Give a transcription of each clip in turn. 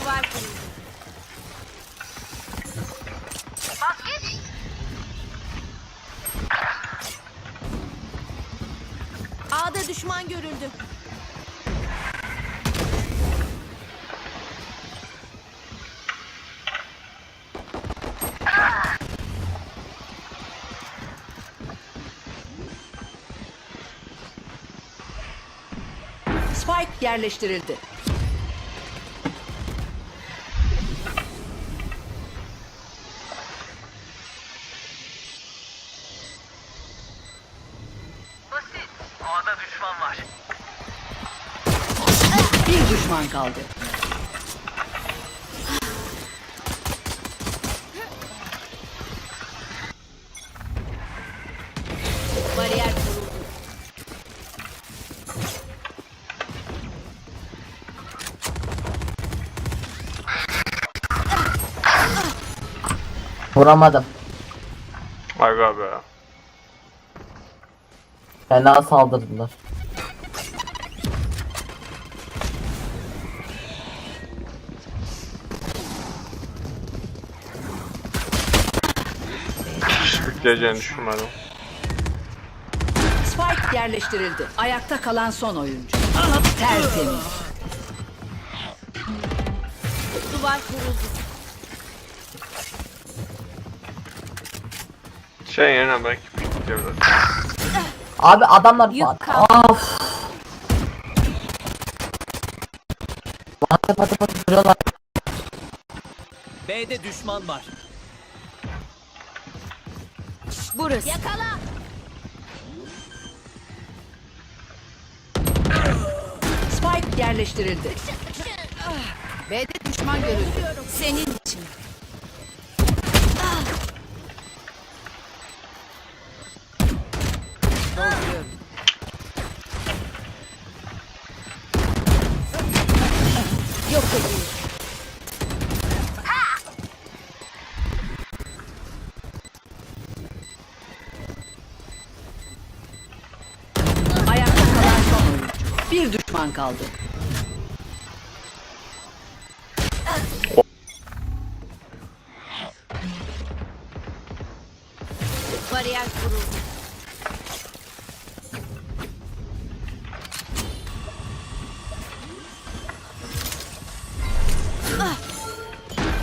Duvar kuruldu. A'da düşman görüldü. Spike yerleştirildi. Kaldı. Bariyer kuruldu. Vuramadım. Aga be. Fena saldırdılar. Hiç bitleyeceğini düşünmedim. Spike yerleştirildi. Ayakta kalan son oyuncu. Tertemiz. Duvar kuruldu. Şey yerine belki bitleyebilir. Abi adamlar Yük var. kaldı. Of. Patı patı patı duruyorlar. B'de düşman var. Burası. Yakala. Spike yerleştirildi. B'de düşman görüldü. Senin için. Dolduruyorum. Yok. Düşman kaldı. Bariyer kuruldu.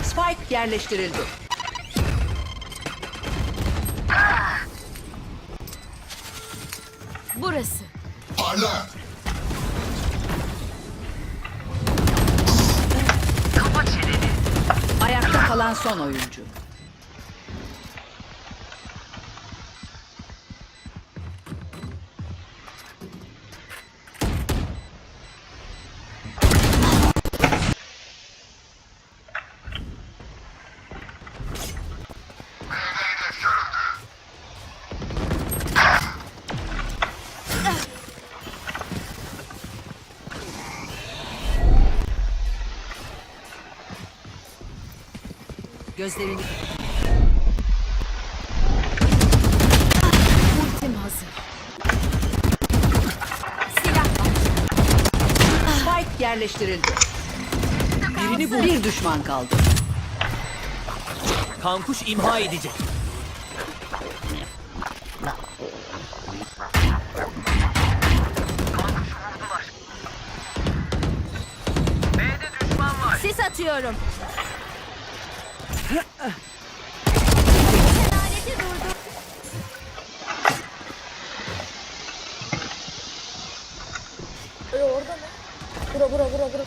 Spike yerleştirildi. Son oyuncu. Gözlerini Ultim hazır. Silah var. Spike yerleştirildi. Birini bu. Bir düşman kaldı. Kankuş imha edecek. B'de düşman var. Sis atıyorum. Laneti durdu. E orada mı? Bura bura bura bura.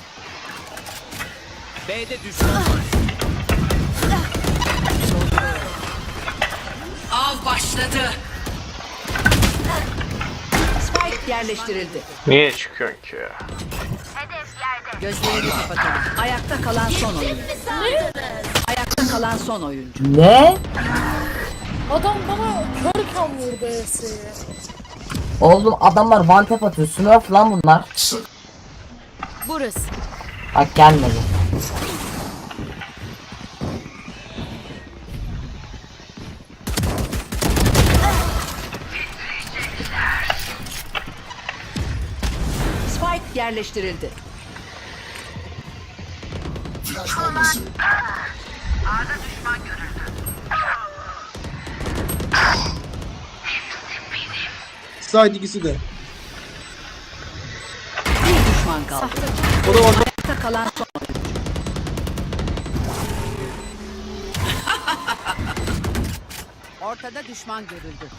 B'de düşman var. Av başladı. Spike yerleştirildi. Niye çıkıyorsun ki ya? Gözlerini kapatalım. Ayakta kalan son. Mi sandınız? Ayakta kalan son oyuncu. Ne? Adam bana körken vurdu E'si. Oğlum adamlar one tap atıyor. Smurf lan bunlar. Burası. Bak gelmedi. Spike yerleştirildi. Side ikisi de. Bir düşman kaldı. O da orada. Ayakta kalan son oyuncu. Ortada düşman görüldü.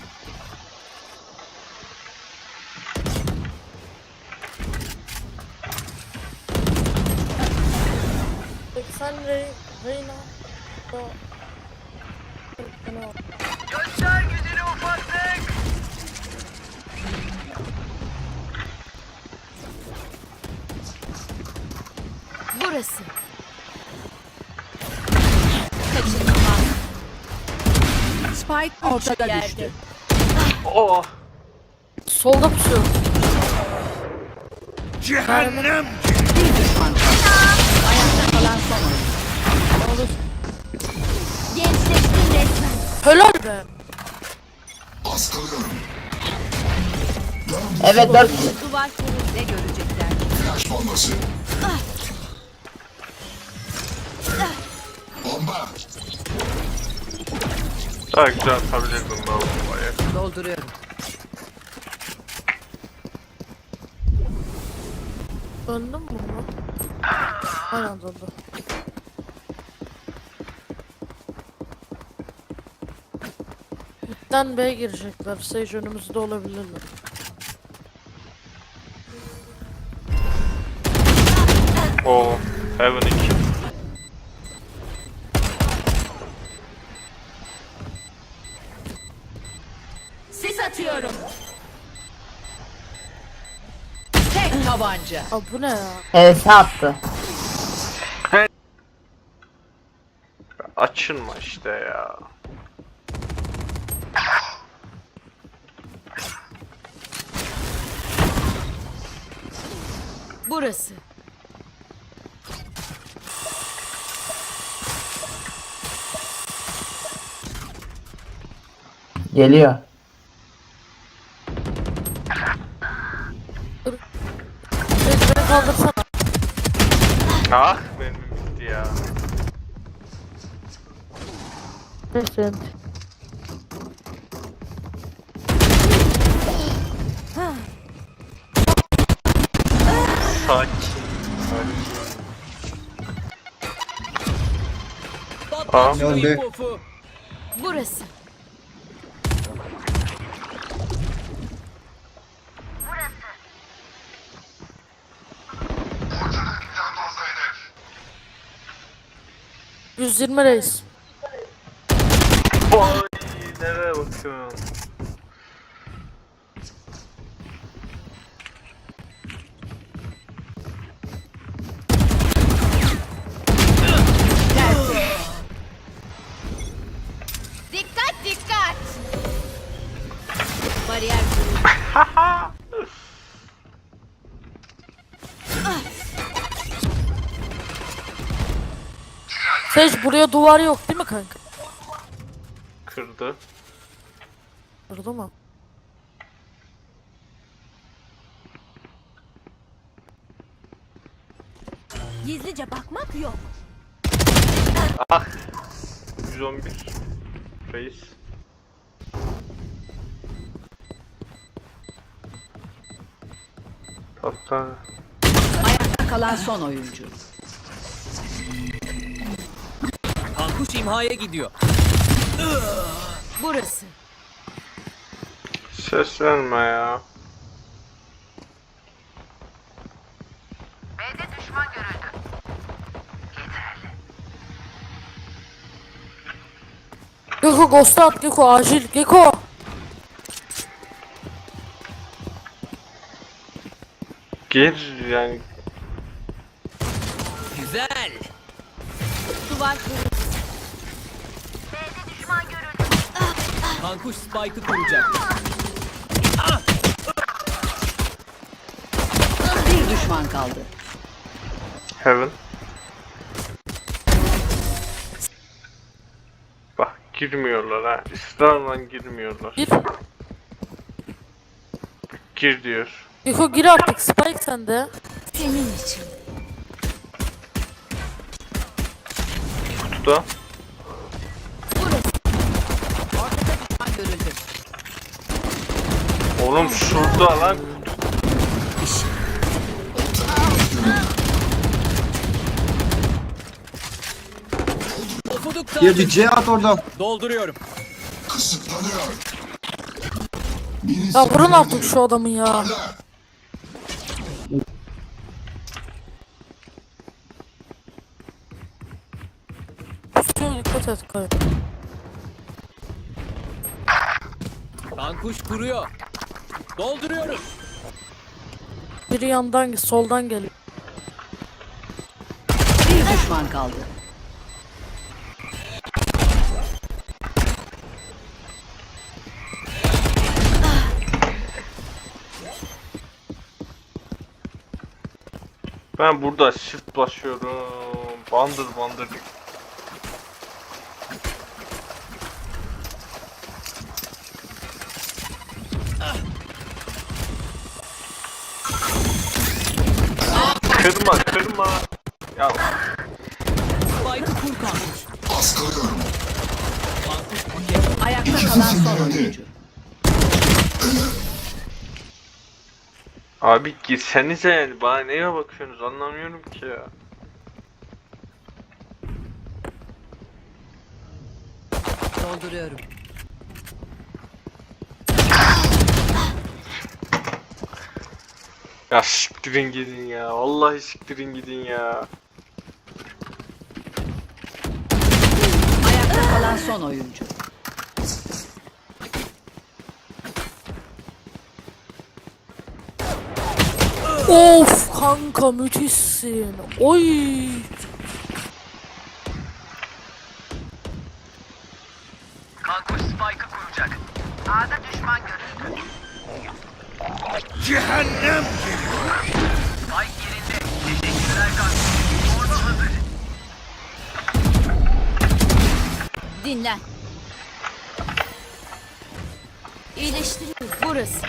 Sen Rey Reyna. Reyna. Göster gücünü ufaklık. Burası. Spike ortada yerde. düştü. Oh. Solda pusuyor. Bir düşman. Ayakta kalan son Helal be. Evet 4 Duvar kurulu. Ne görecekler? Daha güzel atabilirdim ben bu bombayı. Dolduruyorum. Döndün mü bunu? Aynen döndü. Midden B'ye girecekler. Sage önümüzde olabilirler. Oo. Heaven 2. Sis atıyorum. Tek tabanca. Aa bu ne ya? HS attı. Açılma işte ya. Burası. Geliyor. Beni kaldırsana. Ah benim bitti ya. Neyse. Geldi. Pofu. Burası. Hı. 120 reis. Vay nereye bakıyorsun? Sage buraya duvar yok değil mi kanka? Kırdı. Kırdı mı? Gizlice bakmak yok. Ah. 111. Reis. Hatta Ayakta kalan son oyuncu. Kankuş imhaya gidiyor. Burası. ses verme ya. Geko ghost at Geko acil Geko. Gir yani Güzel. Duvar kurulu. Kankuş Spike'ı kuracak. Bir düşman kaldı. Heaven. Bak girmiyorlar ha. Israrla girmiyorlar. Gir. Gir diyor. Geko gir artık Spike sende. Senin için. Şurada. Düşman görüldü. Oğlum şurada lan. Diye tacı. bir C at orada. Dolduruyorum. Ya vurun artık şu adamı ya. Üstüne dikkat et kay. Kankuş kuruyor. Dolduruyorum. Biri yandan soldan geliyor. Bir düşman kaldı. Ben burada shift basıyorum. Bandır bandır. Kırma kırma. Ya Spike'ı kur kankuş. Ayakta kalan son oyuncu. abi girsenize yani bana neye bakıyorsunuz anlamıyorum ki ya. Dolduruyorum. Ya siktirin gidin ya. Vallahi siktirin gidin ya. Ayakta kalan son oyuncu. Of kanka müthişsin. Oy. Kankuş Spike'ı kuracak. Dinlen. İyileştiriyoruz. Burası.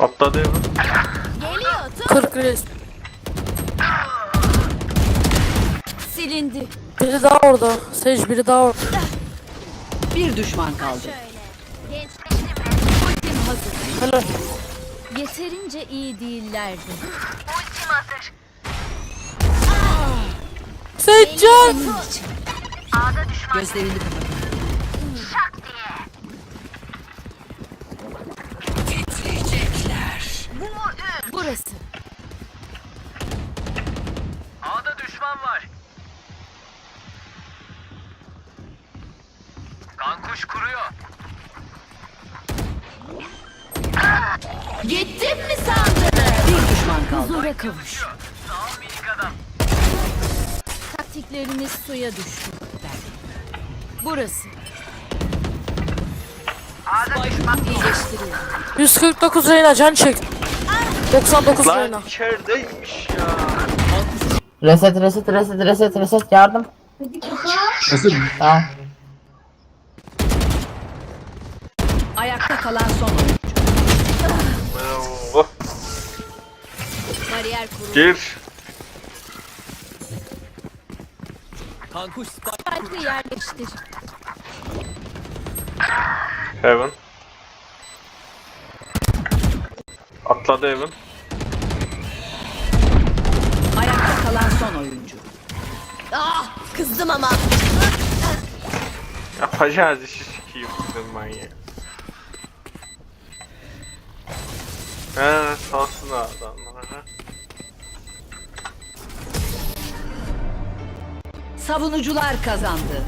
Atladı Evan. Geliyor. Tut. 40 reis. Silindi. Biri daha orada. Sage biri daha orada. Bir düşman kaldı. Şöyle. Gençleştim. Ultim hazır. Helal. Yeterince iyi değillerdi. Sage can. Gözlerini kapatın. Burası. A'da düşman var. Kankuş kuruyor. Gittim mi sandın? Bir düşman kaldı. Huzura kavuş. Sağ ol minik adam. Taktikleriniz suya düştü. Burası. İyileştiriyor. 149 Reyna can çek. 99 Lan Reyna. içerideymiş ya. Reset reset reset reset reset yardım. Nasıl? Tamam. Ayakta kalan son oyuncu. Bariyer kurulu. gir. Kankuş Spike Farkı yerleştir. Heaven. Atladı Heaven. Ayakta kalan son oyuncu. Ah, kızdım ama. Yapacağız işi sikiyim ben ya. He salsın adamlar. Savunucular kazandı.